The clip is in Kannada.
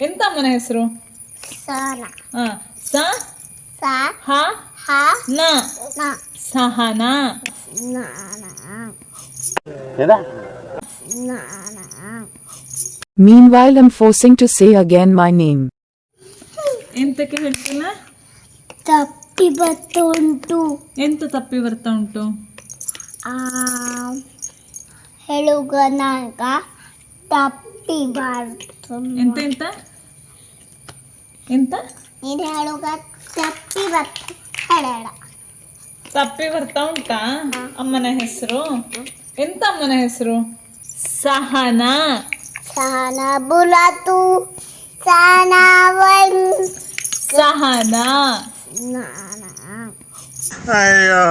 ಎಂತ ಅಮ್ಮನ ಹೆಸರು? ಸನ. ಹಾ ಸ? ಸ ಹ? ಹ ನ. ನ. ಸಹನ. ನ ನ. Meanwhile, I'm forcing to say again my name. ಎಂತಕ್ಕೆ ಹೇಳ್ತಿಲ್ಲ ತಪ್ಪಿ ಬರ್ತಾ ಉಂಟು. ಎಂತ ತಪ್ಪಿ ಬರ್ತಾ ಉಂಟು? ಆ ಹೇಳುಗನಾಗ ತಪ್ಪಿ ಬರ್ತು ಎಂತ ಎಂತ ಎಂತ ನೀನು ಹೇಳುಗ ತಪ್ಪಿ ಬರ್ತು ಹೇಳ ತಪ್ಪಿ ಬರ್ತಾ ಉಂಟಾ ಅಮ್ಮನ ಹೆಸರು ಎಂತ ಅಮ್ಮನ ಹೆಸರು ಸಹನ ಸಹನ ಬುಲಾತು ಸಹನ ವನ್ ಸಹನ ನಾನ ಅಯ್ಯೋ